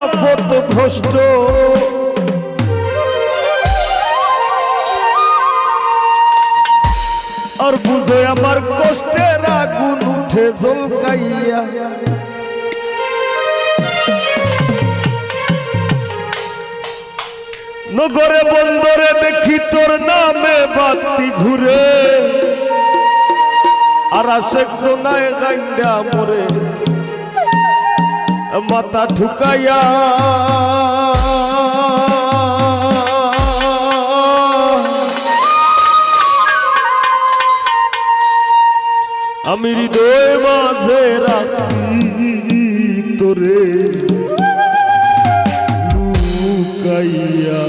ভ্রষ্ট। আর বুঝে আমার কষ্টের আগুন উঠে জলকাইয়া নগরে বন্দরে দেখি তোর নামে বাতি ঘুরে। আর আশেক সোনায় গাইন্ডা মরে। মাথা ঢুকাইয়া। আমি হৃদয় মাঝে রাখছি তোরে লুকাইয়া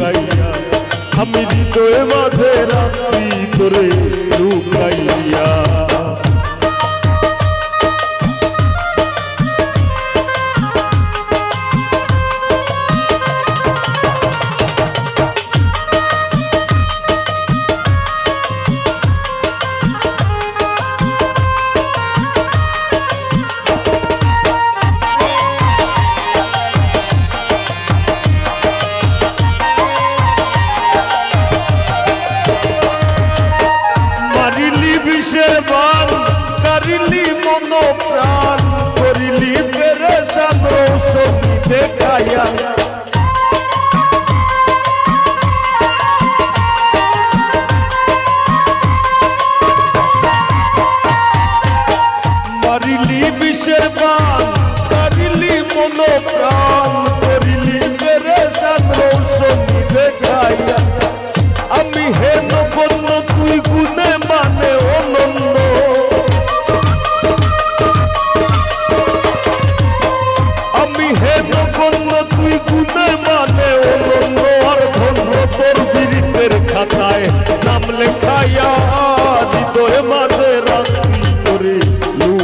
লুকাইয়া। আমি হৃদয় মাঝে রাখছি তোরে লুকাইয়া। বিষের বান কারিলি মন প্রাণ করিলি পেরেশান সখী দেখাইয়া।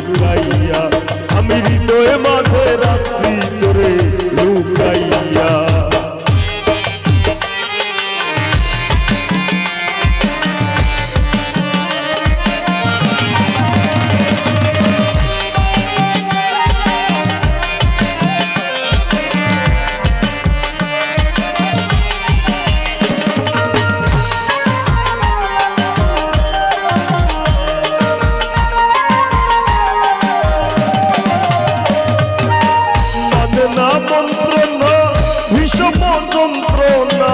লুকাইয়া যন্ত্রণা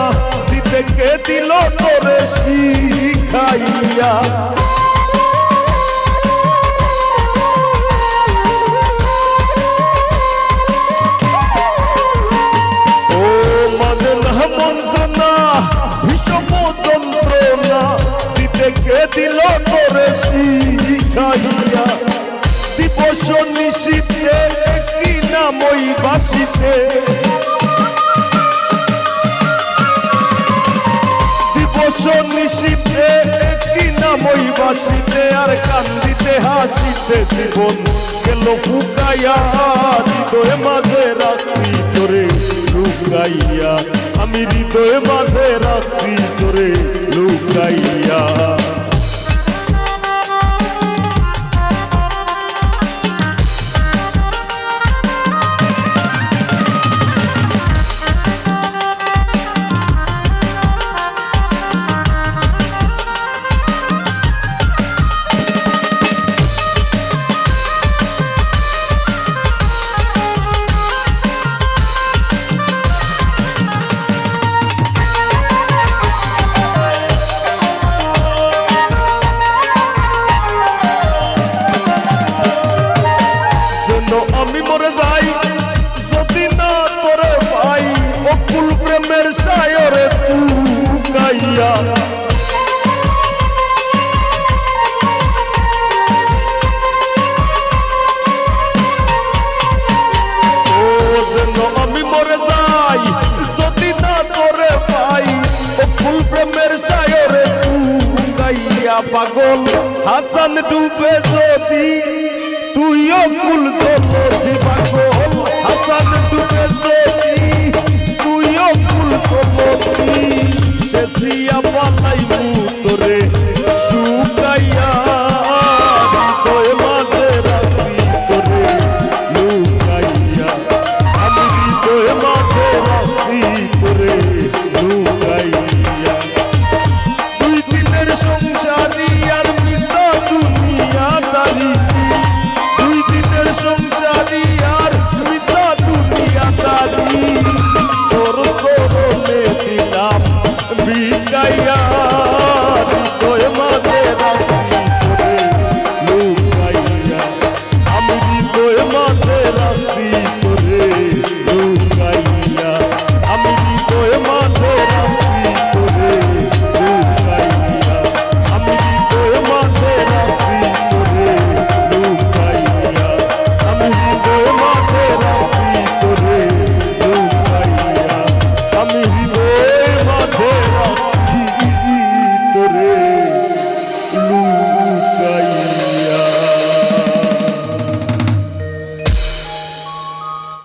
দিতে কে দিল তোরে শিখাইয়া ও মানে না মন্ত্রণা ভীষণ যন্ত্রণা দিতে কে দিল তোরে শিখাইয়া দিবস নিশীতে কি নামই বাসিতে দিবস নিশীতে কি নামই বাসিতে আর কান্দিতে হাসিতে জীবন গেল ফুকাইয়া মাঝে রাখছি তোরে, লুকাইয়া। আমি হৃদয় মাঝে রাখছি তোরে, লুকাইয়া। ডুবের সায়রে গাইয়া পাগল। হাসান ডুবে যদি তুইও কুল যদি পাগল হাসান ডুবে যদি